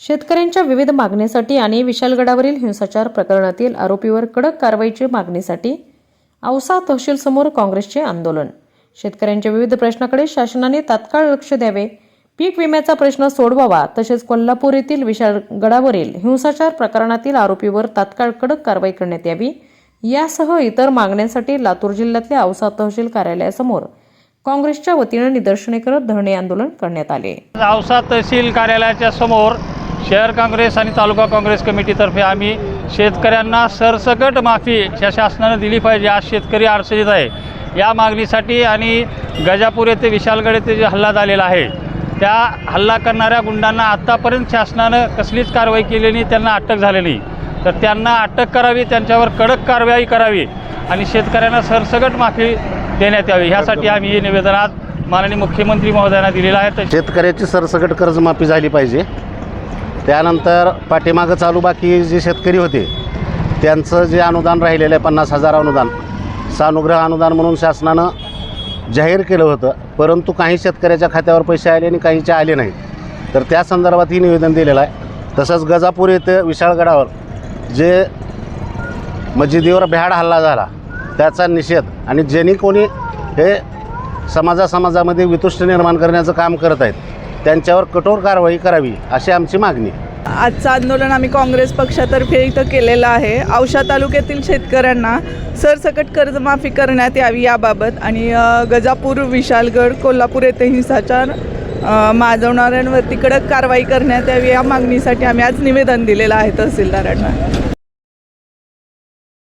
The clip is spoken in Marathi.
शेतकऱ्यांच्या विविध मागणीसाठी आणि विशालगडावरील हिंसाचार प्रकरणातील आरोपीवर कडक कारवाईची मागणीसाठी औसा तहसीलसमोर काँग्रेसचे आंदोलन. शेतकऱ्यांच्या विविध प्रश्नाकडे शासनाने तात्काळ लक्ष द्यावे पीक विम्याचा प्रश्न सोडवावा तसेच कोल्हापूर येथील विशाळगडावरील हिंसाचार प्रकरणातील आरोपीवर तात्काळ कडक कारवाई करण्यात यावी यासह इतर मागण्यांसाठी लातूर जिल्ह्यातल्या औसा तहसील कार्यालयासमोर काँग्रेसच्या वतीनं निदर्शने करत धरणे आंदोलन करण्यात आले. औसा तहसील कार्यालयाच्या समोर शहर काँग्रेस आणि तालुका काँग्रेस कमिटीतर्फे आम्ही शेतकऱ्यांना सरसकट माफी या शासनानं दिली पाहिजे आज शेतकरी अडचणीत आहे. या मागणीसाठी आणि गजापूर येथे विशालगड येथे जे हल्ला झालेला आहे त्या हल्ला करणाऱ्या गुंडांना आत्तापर्यंत शासनानं कसलीच कारवाई केली नाही त्यांना अटक झाली नाही. तर त्यांना अटक करावी त्यांच्यावर कडक कारवाई करावी. आणि शेतकऱ्यांना सरसकट माफी देण्यात यावी. ह्यासाठी आम्ही हे निवेदन आज माननीय मुख्यमंत्री महोदयांना दिलेलं आहे. तर शेतकऱ्याची सरसकट कर्जमाफी झाली पाहिजे. त्यानंतर पाठीमागं चालू बाकी जे शेतकरी होते त्यांचं जे अनुदान राहिलेलं आहे पन्नास हजार अनुदान सानुग्रह अनुदान म्हणून शासनानं जाहीर केलं होतं. परंतु काही शेतकऱ्याच्या खात्यावर पैसे आले आणि काहीचे आले नाही. तर त्या संदर्भातही निवेदन दिलेलं आहे. तसंच गजापूर येथे विशाळगडावर जे मस्जिदीवर भ्याड हल्ला झाला. त्याचा निषेध आणि ज्यांनी कोणी हे समाजा समाजामध्ये वितुष्ट निर्माण करण्याचं काम करत आहेत त्यांच्यावर कठोर कारवाई करावी अशी आमची मागणी आजचं आंदोलन आम्ही काँग्रेस पक्षातर्फे इथं केलेलं आहे. औषा तालुक्यातील शेतकऱ्यांना सरसकट कर्जमाफी करण्यात यावी याबाबत आणि गजापूर विशालगड कोल्हापूर येथे हिंसाचार माजवणाऱ्यांवरती कडक कारवाई करण्यात यावी या मागणीसाठी आम्ही आज निवेदन दिलेलं आहे तहसीलदारांना.